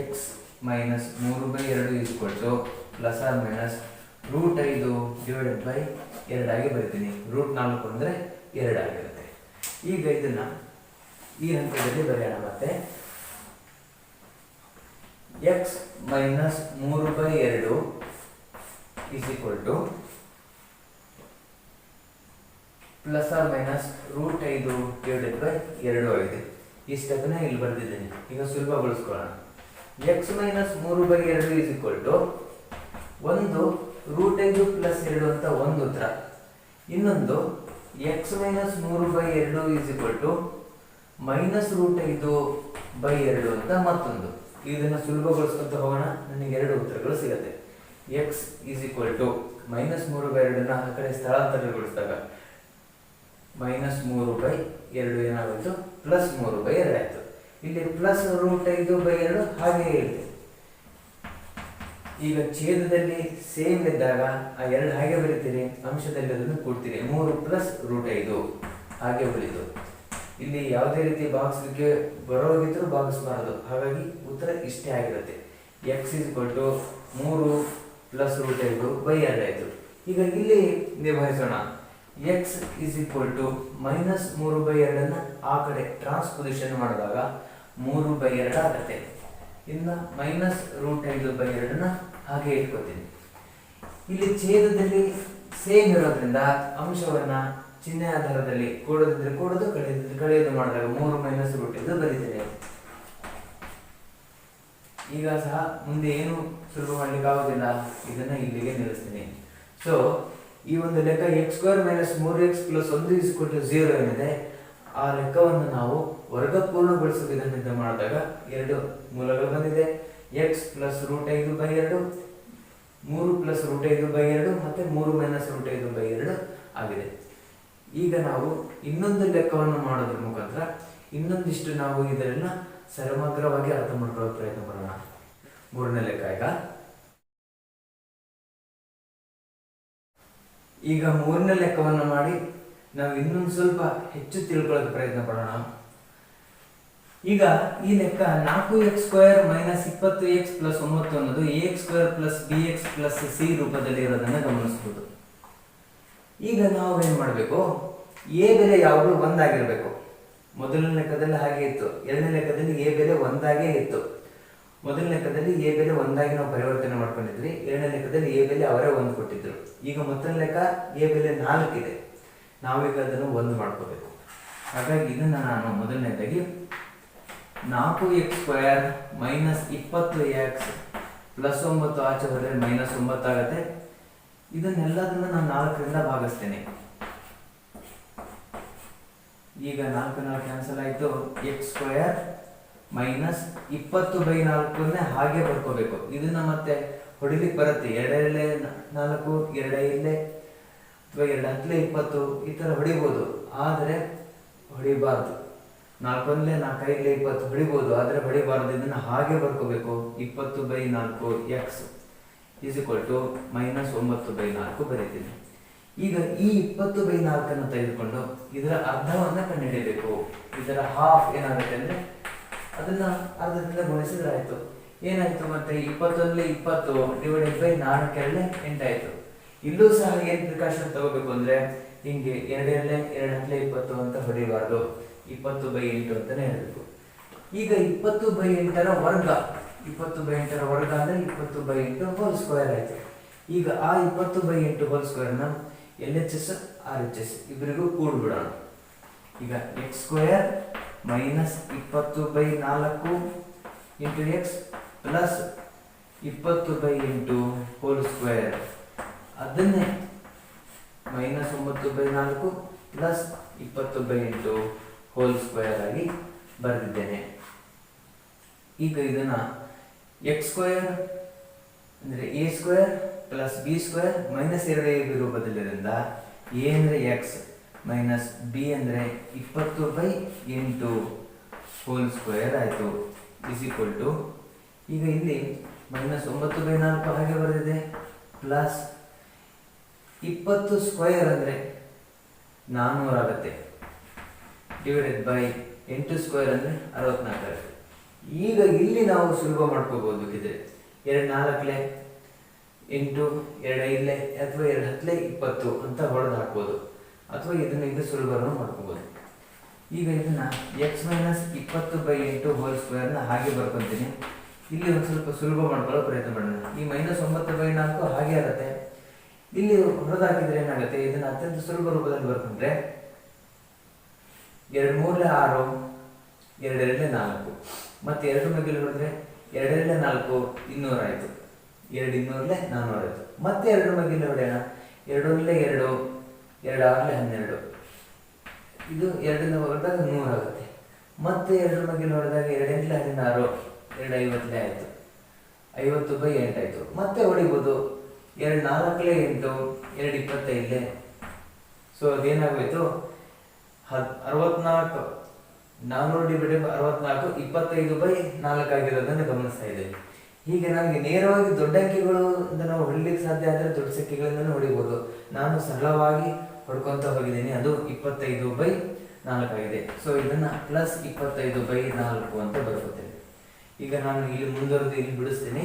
ಎಕ್ಸ್ ಮೈನಸ್ ಮೂರು ಬೈ ಎರಡು is equal to plus or minus root ಐದು ಡಿವೈಡೆಡ್ ಬೈ ಎರಡಾಗಿ ಬರಿತೀನಿ. ರೂಟ್ ನಾಲ್ಕು ಅಂದರೆ ಎರಡಾಗಿರುತ್ತೆ ಈಗ ಇದನ್ನ ಈ ಹಂತದಲ್ಲಿ ಬರೆಯೋಣ ಮತ್ತೆ. ಎಕ್ಸ್ ಮೈನಸ್ ಮೂರು ಬೈ ಎರಡು is equal to plus or minus root ಐದು ಡಿವೈಡೆಡ್ ಬೈ ಎರಡು ಆಗಿದೆ. ಈ ಸ್ಟೆಪ್ನ ಇಲ್ಲಿ ಬರೆದಿದ್ದೀನಿ. ಈಗ ಸುಲಭಗೊಳಿಸ್ಕೊಳ್ಳೋಣ ಎಕ್ಸ್ ಮೈನಸ್ ಮೂರು ಬೈ ಎರಡು ಇಸ್ ಈಕ್ವಲ್ ಟು ಒಂದು ರೂಟ್ ಐದು ಪ್ಲಸ್ ಎರಡು ಅಂತ ಒಂದು ಉತ್ತರ. ಇನ್ನೊಂದು ಎಕ್ಸ್ ಮೈನಸ್ ಮೂರು ಬೈ ಎರಡು is equal to minus root ಐದು ಬೈ ಎರಡು ಅಂತ ಮತ್ತೊಂದು. ಇದನ್ನು ಸುಲಭಗೊಳಿಸ್ಕೊಂತ ಹೋಗೋಣ. ನನಗೆ ಎರಡು ಉತ್ತರಗಳು ಸಿಗುತ್ತೆ. X is equal to minus ಮೂರು ಬೈ ಎರಡನ್ನ ಆ ಕಡೆ ಸ್ಥಳಾಂತರಗೊಳಿಸಿದಾಗ ಮೈನಸ್ ಮೂರು ಬೈ ಎರಡು ಏನಾಗುತ್ತೆ ಪ್ಲಸ್ ಮೂರು ಬೈ ಎರಡು ಆಯಿತು. ಇಲ್ಲಿ ಪ್ಲಸ್ ರೂಟ್ ಐದು ಬೈ ಎರಡು ಹಾಗೆ ಇರುತ್ತೆ. ಈಗ ಛೇದದಲ್ಲಿ ಸೇಮ್ ಇದ್ದಾಗ ಆ ಎರಡು ಹಾಗೆ ಬರೀತೀರಿ? ಅಂಶದಲ್ಲಿ ಅದನ್ನು ಕೊಡ್ತೀರಿ. ಮೂರು ಪ್ಲಸ್ ರೂಟ್ ಐದು ಹಾಗೆ ಉಳಿದು. ಇಲ್ಲಿ ಯಾವುದೇ ರೀತಿ ಭಾಗಿಸ್ಲಿಕ್ಕೆ ಬರೋಗಿದ್ರು ಭಾಗಿಸಬಾರದು ಹಾಗಾಗಿ ಉತ್ತರ ಇಷ್ಟೇ ಆಗಿರುತ್ತೆ. ಎಕ್ಸ್ ಇಸ್ ಕೊಟ್ಟು ಮೂರು ಪ್ಲಸ್ ರೂಟ್ ಎಂಟು ಬೈ ಆರ್ ಆಯಿತು. ಈಗ ಇಲ್ಲಿ ನಿಭಾಯಿಸೋಣ. X is equal to minus ಮೂರು ಬೈ ಎರಡನ್ನು ಆ ಕಡೆ ಟ್ರಾನ್ಸ್ಪೊಸಿಷನ್ ಮಾಡಿದಾಗ ಮೂರು ಬೈ ಎರಡು ಆಗುತ್ತೆ. ಇನ್ನು ಮೈನಸ್ ರೂಟ್ ಐದು ಬೈ ಎರಡನ್ನ ಹಾಗೆ ಇಟ್ಕೋತೀನಿ. ಇಲ್ಲಿ ಛೇದದಲ್ಲಿ ಸೇಮ್ ಇರೋದ್ರಿಂದ ಅಂಶವನ್ನು ಚಿಹ್ನೆ ಆಧಾರದಲ್ಲಿ ಕೂಡದಿದ್ದರೆ ಕೂಡದು ಕಳೆದಿದ್ರೆ ಕಳೆಯೋದು ಮಾಡಿದಾಗ ಮೂರು ಮೈನಸ್ ರೂಟ್ ಐದು ಬರೀತೀನಿ. ಈಗ ಸಹ ಮುಂದೆ ಏನು ಸುಲಭ ಮಾಡ್ಲಿಕ್ಕೆ ಆಗೋದಿಲ್ಲ ಇದನ್ನ ಇಲ್ಲಿಗೆ ನಿಲ್ಲಿಸ್ತೀನಿ. ಸೊ ಈ ಒಂದು ಲೆಕ್ಕ ಎಕ್ಸ್ ಸ್ಕ್ವೇರ್ ಮೈನಸ್ ಮೂರು ಎಕ್ಸ್ ಪ್ಲಸ್ ಒಂದು ಇಸ್ಕೊಟ್ಟು ಝೀರೋ ಏನಿದೆ, ಆ ಲೆಕ್ಕವನ್ನು ನಾವು ವರ್ಗ ಪೂರ್ಣಗೊಳಿಸುವ ವಿಧಾನದಿಂದ ಮಾಡಿದಾಗ ಎರಡು ಮೂಲಗಳು ಬಂದಿದೆ. ಎಕ್ಸ್ ಪ್ಲಸ್ ರೂಟ್ ಐದು ಬೈ ಎರಡು, ಮೂರು ಪ್ಲಸ್ ರೂಟ್ ಐದು ಬೈ ಎರಡು, ಮತ್ತೆ ಮೂರು ಮೈನಸ್ ರೂಟ್ ಐದು ಬೈ ಎರಡು ಆಗಿದೆ. ಈಗ ನಾವು ಇನ್ನೊಂದು ಲೆಕ್ಕವನ್ನು ಮಾಡೋದ್ರ ಮುಖಾಂತರ ಇನ್ನೊಂದಿಷ್ಟು ನಾವು ಇದನ್ನ ಸಮಗ್ರವಾಗಿ ಅರ್ಥ ಮಾಡ್ಕೊಳ್ಳೋಕೆ ಪ್ರಯತ್ನ ಮಾಡೋಣ. ಮೂರನೇ ಲೆಕ್ಕ ಈಗ. ಈಗ ಮೂರನೇ ಲೆಕ್ಕವನ್ನು ಮಾಡಿ ನಾವು ಇನ್ನೊಂದು ಸ್ವಲ್ಪ ಹೆಚ್ಚು ತಿಳ್ಕೊಳ್ಳೋಕೆ ಪ್ರಯತ್ನ ಪಡೋಣ. ಈಗ ಈ ಲೆಕ್ಕ ನಾಲ್ಕು ಎಕ್ಸ್ ಸ್ಕ್ವೇರ್ ಮೈನಸ್ ಇಪ್ಪತ್ತು ಎಕ್ಸ್ ಪ್ಲಸ್ ಒಂಬತ್ತು ಅನ್ನೋದು A x square plus B x plus C ರೂಪದಲ್ಲಿ ಇರೋದನ್ನ ಗಮನಿಸ್ಬೋದು. ಈಗ ನಾವು ಏನು ಮಾಡಬೇಕು? ಎ ಬೆಲೆ ಯಾವಾಗಲೂ ಒಂದಾಗಿರ್ಬೇಕು ಮೊದಲನೇ ಲೆಕ್ಕದಲ್ಲಿ ಹಾಗೆ ಇತ್ತು. ಎರಡನೇ ಲೆಕ್ಕದಲ್ಲಿ ಎ ಬೆಲೆ ಒಂದಾಗೇ ಇತ್ತು. ಮೊದಲನೇ ಲೆಕ್ಕದಲ್ಲಿ ಎ ಬೆಲೆ ಒಂದಾಗಿ ನಾವು ಪರಿವರ್ತನೆ ಮಾಡ್ಕೊಂಡಿದ್ವಿ ಎರಡನೇ ಲೆಕ್ಕದಲ್ಲಿ ಎ ಬೆಲೆ ಅವರೇ ಒಂದು ಕೊಟ್ಟಿದ್ರು. ಈಗ ಮೊದಲನೇ ಲೆಕ್ಕ ಎ ಬೆಲೆ ನಾಲ್ಕಿದೆ. ನಾವೀಗ ಅದನ್ನು ಒಂದು ಮಾಡ್ಕೋಬೇಕು. ಹಾಗಾಗಿ ಇದನ್ನು ನಾನು ಮೊದಲನೇದಾಗಿ ನಾಲ್ಕು ಎಕ್ಸ್ ಸ್ಕ್ವೇರ್ ಮೈನಸ್ ಇಪ್ಪತ್ತು ಎಕ್ಸ್ ಪ್ಲಸ್ ಒಂಬತ್ತು ಆಚೆ ಹೋದರೆ ಮೈನಸ್ ಒಂಬತ್ತಾಗತ್ತೆ. ಇದನ್ನೆಲ್ಲದನ್ನ ನಾನು ನಾಲ್ಕರಿಂದ ಭಾಗಿಸ್ತೇನೆ. ಈಗ ನಾಲ್ಕು ನಾಲ್ಕು ಕ್ಯಾನ್ಸಲ್ ಆಯಿತು. ಎಕ್ಸ್ ಸ್ಕ್ವಯರ್ ಮೈನಸ್ ಇಪ್ಪತ್ತು ಬೈ ನಾಲ್ಕನ್ನೇ ಹಾಗೆ ಬರ್ಕೋಬೇಕು. ಇದನ್ನ ಮತ್ತೆ ಹೊಡಿಲಿಕ್ಕೆ ಬರುತ್ತೆ. ಎರಡರಲ್ಲೇ ನಾಲ್ಕು, ಎರಡೇ ಇಲ್ಲೇ, ಅಥವಾ ಎರಡು ಇಪ್ಪತ್ತು, ಈ ಥರ ಹೊಡಿಬೋದು. ಆದರೆ ಹೊಡಿಬಾರ್ದು. ನಾಲ್ಕೊಂದಲೇ ನಾಲ್ಕೈದಲೇ ಇಪ್ಪತ್ತು ಹೊಡಿಬೋದು. ಆದರೆ ಹೊಡಿಬಾರ್ದು. ಇದನ್ನು ಹಾಗೆ ಬರ್ಕೋಬೇಕು. ಇಪ್ಪತ್ತು ಬೈ ನಾಲ್ಕು x is equal to minus ಒಂಬತ್ತು ಬೈ ನಾಲ್ಕು ಬರೀತೀನಿ. ಈಗ ಈ ಇಪ್ಪತ್ತು ಬೈ ನಾಲ್ಕನ್ನು ತೆಗೆದುಕೊಂಡು ಇದರ ಅರ್ಧವನ್ನ ಕಂಡುಹಿಡಿಯಬೇಕು. ಇದರ ಹಾಫ್ ಏನಾಗುತ್ತೆ ಅಂದ್ರೆ ಅದನ್ನ ಅರ್ಧದಿಂದ ಗುಣಿಸಿದ್ರೆ ಆಯ್ತು ಏನಾಯ್ತು ಮತ್ತೆ ಇಪ್ಪತ್ತೊಂದು ಇಪ್ಪತ್ತು ಡಿವೈಡೆಡ್ ಬೈ ನಾಲ್ಕೆರಡು ಎಂಟಾಯ್ತು. ಇಲ್ಲೂ ಸಹ ಏನ್ ಪ್ರಿಕಾಷನ್ ತಗೋಬೇಕು ಅಂದ್ರೆ ಹಿಂಗೆ ಎರಡೆರಡೇ ಎರಡು ಇಪ್ಪತ್ತು ಅಂತ ಹೊಡಿಬಾರ್ದು. ಇಪ್ಪತ್ತು ಬೈ ಎಂಟು ಅಂತಾನೆ ಹೇಳಬೇಕು. ಈಗ ಇಪ್ಪತ್ತು ಬೈ ಎಂಟರ ವರ್ಗ. ಇಪ್ಪತ್ತು ಬೈ ಎಂಟರ ವರ್ಗ ಅಂದ್ರೆ ಇಪ್ಪತ್ತು ಬೈ ಎಂಟು ಹೋಲ್ ಸ್ಕ್ವೇರ್ ಆಯ್ತು. ಈಗ ಆ ಇಪ್ಪತ್ತು ಬೈ ಎಂಟು whole ಸ್ಕ್ವೇರ್ನ L H S R H S ಇಬ್ಬರಿಗೂ ಕೂಡ್ಬಿಡೋಣ. ಈಗ ಎಕ್ಸ್ ಸ್ಕ್ವೇರ್ ಮೈನಸ್ ಇಪ್ಪತ್ತು ಬೈ ನಾಲ್ಕು ಇಂಟು ಎಕ್ಸ್ ಪ್ಲಸ್ ಇಪ್ಪತ್ತು ಬೈ ಎಂಟು ಹೋಲ್ ಸ್ಕ್ವೇರ್ ಅದನ್ನೇ ಮೈನಸ್ ಒಂಬತ್ತು ಬೈ ನಾಲ್ಕು ಪ್ಲಸ್ ಇಪ್ಪತ್ತು ಬೈ ಎಂಟು ಹೋಲ್ ಸ್ಕ್ವೇರ್ ಆಗಿ ಬರೆದಿದ್ದೇನೆ. ಈಗ ಇದನ್ನ ಎಕ್ಸ್ ಸ್ಕ್ವೇರ್ ಅಂದರೆ A square plus B square minus ಎರಡು ಎ ಬಿ ರೂಪದಲ್ಲಿರೋದ್ರಿಂದ ಎ ಅಂದರೆ ಎಕ್ಸ್ ಮೈನಸ್ ಬಿ ಅಂದರೆ ಇಪ್ಪತ್ತು ಬೈ ಎಂಟು ಹೋಲ್ ಸ್ಕ್ವೇರ್ ಆಯಿತು. ಇಸ್ ಈಕ್ವಲ್ ಟು ಈಗ ಇಲ್ಲಿ ಮೈನಸ್ ಒಂಬತ್ತು ಬೈ ನಾಲ್ಕು ಹಾಗೆ ಬರೆದಿದೆ. ಪ್ಲಸ್ ಇಪ್ಪತ್ತು ಸ್ಕ್ವೇರ್ ಅಂದರೆ ನಾನ್ನೂರು ಆಗುತ್ತೆ. ಡಿವೈಡೆಡ್ ಬೈ ಎಂಟು ಸ್ಕ್ವೇರ್ ಅಂದರೆ ಅರವತ್ನಾಲ್ಕು ಈಗ ಇಲ್ಲಿ ನಾವು ಸುಲಭ ಮಾಡ್ಕೋಬಹುದು ಬೇಕಿದ್ರೆ ಎರಡು ನಾಲ್ಕಲೆ ಎಂಟು, ಎರಡು ಐದಲೆ ಅಥವಾ ಎರಡು ಹತ್ತಲೆ ಇಪ್ಪತ್ತು ಅಂತ ಹೊಡೆದು ಹಾಕ್ಬೋದು ಅಥವಾ ಇದನ್ನು ಇದು ಸುಲಭನೂ ಮಾಡ್ಕೋಬೋದು. ಈಗ ಇದನ್ನ ಎಕ್ಸ್ ಮೈನಸ್ ಇಪ್ಪತ್ತು ಬೈ ಎಂಟು ಹೋಲ್ ಸ್ಕ್ವೇರ್ನ ಹಾಗೆ ಬರ್ಕೊಂತೀನಿ. ಇಲ್ಲಿ ಒಂದು ಸ್ವಲ್ಪ ಸುಲಭ ಮಾಡ್ಕೊಳ್ಳೋ ಪ್ರಯತ್ನ ಮಾಡೋಣ. ಈ ಮೈನಸ್ ಒಂಬತ್ತು ಬೈ ನಾಲ್ಕು ಹಾಗೆ ಆಗುತ್ತೆ. ಇಲ್ಲಿ ಹೊರದಾಕಿದ್ರೆ ಏನಾಗುತ್ತೆ? ಇದನ್ನ ಅತ್ಯಂತ ಸುಲಭ ರೂಪದಲ್ಲಿ ಬರ್ಕೊಂಡ್ರೆ ಎರಡು ಮೂರಲೆ ಆರು ಎರಡೆರಡಲೆ ನಾಲ್ಕು. ಮತ್ತೆ ಎರಡು ಮಗ್ಗಲು ಹೊಡೆದ್ರೆ ಎರಡೆರಡಲೆ ನಾಲ್ಕು ಇನ್ನೂರ ಆಯ್ತು ಎರಡು ಇನ್ನೂರಲ್ಲೇ ನಾನ್ನೂರ ಆಯ್ತು ಮತ್ತೆ ಎರಡು ನೋಡೋಣ. ಹೊಡೆಯೋಣ ಎರಡರಲ್ಲೇ ಎರಡು ಎರಡು ಆರ್ಲೆ ಹನ್ನೆರಡು. ಇದು ಎರಡರಿಂದ ಹೊರದಾಗ ನೂರಾಗುತ್ತೆ ಮತ್ತೆ ಎರಡು ಬಗ್ಗೆ ಹೊಡೆದಾಗ ಎರಡೆಂಟ್ಲೆ ಹದಿನಾರು ಎರಡು ಐವತ್ತನೇ ಆಯಿತು. ಐವತ್ತು ಬೈ ಎಂಟಾಯಿತು ಮತ್ತೆ ಹೊಡಿಬೋದು. ಎರಡು ನಾಲ್ಕಲೇ ಎಂಟು, ಎರಡು ಇಪ್ಪತ್ತೈದಲೇ. ಸೊ ಅದೇನಾಗೋಯ್ತು? ಹದ್, ಅರವತ್ನಾಲ್ಕು. ನಾನ್ನೂರು ಡಿವೈಡೆಡ್ ಅರವತ್ನಾಲ್ಕು, ಇಪ್ಪತ್ತೈದು ಬೈ ನಾಲ್ಕು ಆಗಿರೋದನ್ನು ಗಮನಿಸ್ತಾ ಇದ್ದೇವೆ ಹೀಗೆ ನಮಗೆ ನೇರವಾಗಿ ದೊಡ್ಡ ಅಂಕಿಗಳು ನಾವು ಹೊಡಿಲಿಕ್ಕೆ ಸಾಧ್ಯ ಆದರೆ ದೊಡ್ಡ ಸಂಖ್ಯೆಗಳಿಂದಲೂ ಹೊಡಿಬೋದು. ನಾನು ಸರಳವಾಗಿ ಹೊಡ್ಕೊಂತ ಹೋಗಿದ್ದೀನಿ. ಅದು ಇಪ್ಪತ್ತೈದು ಬೈ ನಾಲ್ಕಾಗಿದೆ. ಸೊ ಇದನ್ನ ಪ್ಲಸ್ ಇಪ್ಪತ್ತೈದು ಬೈ ನಾಲ್ಕು ಅಂತ ಬರ್ಕೋತೇನೆ ಈಗ ನಾನು ಇಲ್ಲಿ ಮುಂದುವರೆದು ಇಲ್ಲಿ ಬಿಡಿಸ್ತೀನಿ.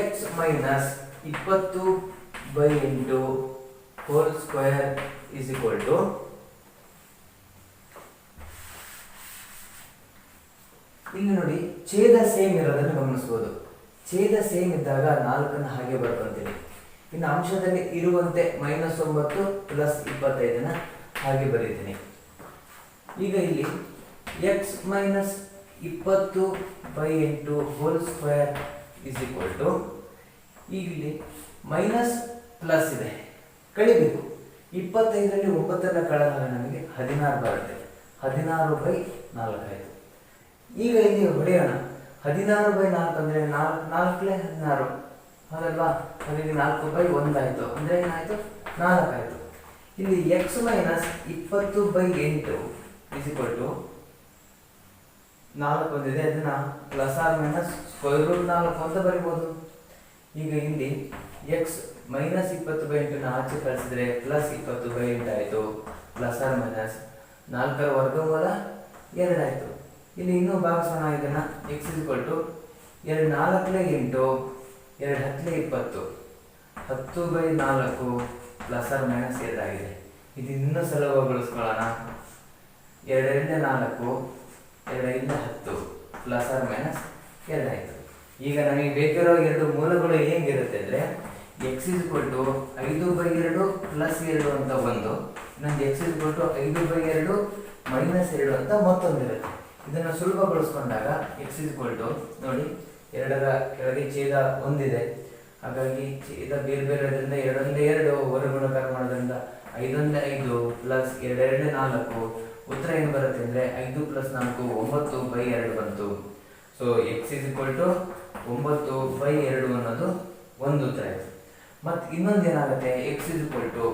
ಎಕ್ಸ್ ಮೈನಸ್ ಇಪ್ಪತ್ತು ಬೈ ಎಂಟು whole square is equal to ಇಲ್ಲಿ ನೋಡಿ, ಛೇದ ಸೇಮ್ ಇರೋದನ್ನು ಗಮನಿಸ್ಬೋದು. ಛೇದ ಸೇಮ್ ಇದ್ದಾಗ ನಾಲ್ಕನ್ನು ಹಾಗೆ ಬರ್ಕೊಂತೀನಿ ಇನ್ನು ಅಂಶದಲ್ಲಿ ಇರುವಂತೆ ಮೈನಸ್ ಒಂಬತ್ತು ಪ್ಲಸ್ ಇಪ್ಪತ್ತೈದನ್ನ ಹಾಗೆ ಬರೀತೀನಿ. ಈಗ ಇಲ್ಲಿ ಎಕ್ಸ್ ಮೈನಸ್ ಇಪ್ಪತ್ತು ಬೈ ಎಂಟು whole square is equal to ಈಗ ಇಲ್ಲಿ ಮೈನಸ್ ಪ್ಲಸ್ ಇದೆ. ಕಳಿಬೇಕು. ಇಪ್ಪತ್ತೈದರಲ್ಲಿ ಒಂಬತ್ತನ್ನ ಕಳೆದಾಗ ನಮಗೆ ಹದಿನಾರು ಬರುತ್ತೆ. ಹದಿನಾರು ಬೈ ನಾಲ್ಕಾಯಿತು ಈಗ ಇಲ್ಲಿ ಹೊಡೆಯೋಣ. ಹದಿನಾರು ಬೈ ನಾಲ್ಕು ಅಂದರೆ ನಾಲ್ಕು ನಾಲ್ಕಲೇ ಹದಿನಾರು. ಹೌದಲ್ವಾ ಅದಕ್ಕೆ ನಾಲ್ಕು ಬೈ ಒಂದಾಯಿತು. ಅಂದರೆ ಏನಾಯಿತು? ನಾಲ್ಕಾಯಿತು. ಇಲ್ಲಿ ಎಕ್ಸ್ ಮೈನಸ್ ಇಪ್ಪತ್ತು ಬೈ ಎಂಟು ಇಸ್ ಈಕ್ವಲ್ ಟು ನಾಲ್ಕು ಬಂದಿದೆ. ಅದನ್ನ plus or minus square root ನಾಲ್ಕು ಅಂತ ಬರಿಬೋದು. ಈಗ ಇಲ್ಲಿ ಎಕ್ಸ್ ಮೈನಸ್ ಇಪ್ಪತ್ತು ಬೈ ಎಂಟನ್ನು ಆಚೆ ಕಳಿಸಿದ್ರೆ ಪ್ಲಸ್ ಇಪ್ಪತ್ತು ಬೈ ಎಂಟು ಆಯಿತು. ಪ್ಲಸ್ ಆರ್ ಮೈನಸ್ ನಾಲ್ಕರ ವರ್ಗಮೂಲ ಎರಡಾಯಿತು. ಇಲ್ಲಿ ಇನ್ನೂ ಭಾಗಿಸೋಣ ಇದನ್ನು ಎಕ್ಸ್ ಇಕ್ವಲ್ ಟು ಎರಡು ನಾಲ್ಕಲೇ ಎಂಟು ಎರಡು ಹತ್ತಲೇ ಇಪ್ಪತ್ತು. ಹತ್ತು ಬೈ ನಾಲ್ಕು ಪ್ಲಸ್ ಆರ್ ಮೈನಸ್ ಎರಡಾಗಿದೆ ಇದು ಇನ್ನೂ ಸುಲಭಗೊಳಿಸ್ಕೊಳ್ಳೋಣ ಎರಡರಿಂದ ನಾಲ್ಕು, ಎರಡರಿಂದ ಹತ್ತು ಪ್ಲಸ್ ಆರ್ ಮೈನಸ್ ಎರಡಾಯಿತು. ಈಗ ನಮಗೆ ಬೇಕಿರೋ ಎರಡು ಮೂಲಗಳು ಹೇಗಿರುತ್ತೆ ಅಂದರೆ ಎಕ್ಸ್ ಇಸ್ ಟು ಐದು ಬೈ ಎರಡು ಪ್ಲಸ್ ಎರಡು ಅಂತ ಒಂದು, ಇನ್ನೊಂದು ಎಕ್ಸ್ ಇಸ್ ಟು ಐದು ಬೈ ಎರಡು ಮೈನಸ್ ಎರಡು ಅಂತ ಮತ್ತೊಂದಿರುತ್ತೆ. ಇದನ್ನು ಸುಲಭಗೊಳಿಸ್ಕೊಂಡಾಗ ಎಕ್ಸ್ ಇಸ್ ಟು ನೋಡಿ, ಎರಡರ ಕೆಳಗೆ ಛೇದ ಒಂದಿದೆ. ಹಾಗಾಗಿ ಛೇದ ಬೇರೆ ಬೇರೆ ಇರೋದ್ರಿಂದ ಎರಡರಿಂದ ಎರಡು ಹೊರಗುಣಕಾರ ಮಾಡೋದ್ರಿಂದ ಐದೊಂದೇ ಐದು ಪ್ಲಸ್ ಎರಡೆರಡೇ ನಾಲ್ಕು. ಉತ್ತರ ಏನು ಬರುತ್ತೆ ಅಂದರೆ ಐದು ಪ್ಲಸ್ ನಾಲ್ಕು ಒಂಬತ್ತು ಬೈ ಎರಡು ಬಂತು. So x is equal to ಒಂಬತ್ತು ಬೈ ಎರಡು ಅನ್ನೋದು ಒಂದು ಉತ್ತರ ಮತ್ತು ಇನ್ನೊಂದು ಏನಾಗುತ್ತೆ? ಎಕ್ಸ್ ಇಸ್ ಇಕ್ವಲ್ ಟು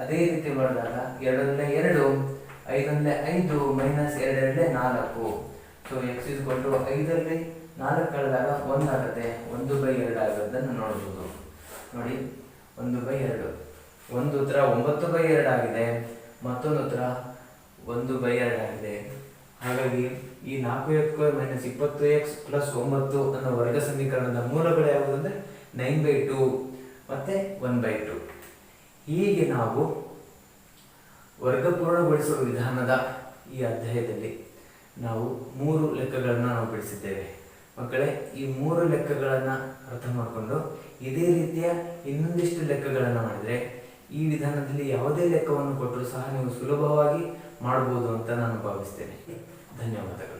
ಅದೇ ರೀತಿ ಮಾಡಿದಾಗ ಎರಡರಿಂದ ಎರಡು ಐದರಲ್ಲೇ ಐದು ಮೈನಸ್ ಎರಡರಲ್ಲೇ ನಾಲ್ಕು. So x is equal to ಐದರಲ್ಲಿ ನಾಲ್ಕು ಕಳೆದಾಗ ಒಂದಾಗುತ್ತೆ. ಒಂದು ಬೈ ಎರಡು ಆಗೋದನ್ನು ನೋಡ್ಬೋದು. ನೋಡಿ, ಒಂದು ಬೈ ಎರಡು. ಒಂದು ಉತ್ತರ ಒಂಬತ್ತು ಬೈ ಎರಡು ಆಗಿದೆ. ಮತ್ತೊಂದು ಉತ್ತರ ಒಂದು ಬೈ ಎರಡು ಆಗಿದೆ. ಹಾಗಾಗಿ ಈ ನಾಲ್ಕು ಎಕ್ಸ್ ಮೈನಸ್ ಇಪ್ಪತ್ತು ಎಕ್ಸ್ ಪ್ಲಸ್ ಒಂಬತ್ತು ಅನ್ನೋ ವರ್ಗ ಸಮೀಕರಣದ ಮೂಲಗಳು ಯಾವುದು ಅಂದರೆ ನೈನ್ ಬೈ ಟು. ಮತ್ತು ಒನ್ ಬೈ ಟು ಹೀಗೆ ನಾವು ವರ್ಗಪೂರ್ಣಗೊಳಿಸುವ ವಿಧಾನದ ಈ ಅಧ್ಯಾಯದಲ್ಲಿ ನಾವು ಮೂರು ಲೆಕ್ಕಗಳನ್ನು ನಾವು ಬಿಡಿಸಿದ್ದೇವೆ. ಮಕ್ಕಳೇ, ಈ ಮೂರು ಲೆಕ್ಕಗಳನ್ನು ಅರ್ಥ ಮಾಡಿಕೊಂಡು ಇದೇ ರೀತಿಯ ಇನ್ನೊಂದಿಷ್ಟು ಲೆಕ್ಕಗಳನ್ನು ಮಾಡಿದರೆ ಈ ವಿಧಾನದಲ್ಲಿ ಯಾವುದೇ ಲೆಕ್ಕವನ್ನು ಕೊಟ್ಟರೂ ಸಹ ನೀವು ಸುಲಭವಾಗಿ ಮಾಡ್ಬೋದು ಅಂತ ನಾನು ಭಾವಿಸ್ತೇನೆ. ಧನ್ಯವಾದಗಳು.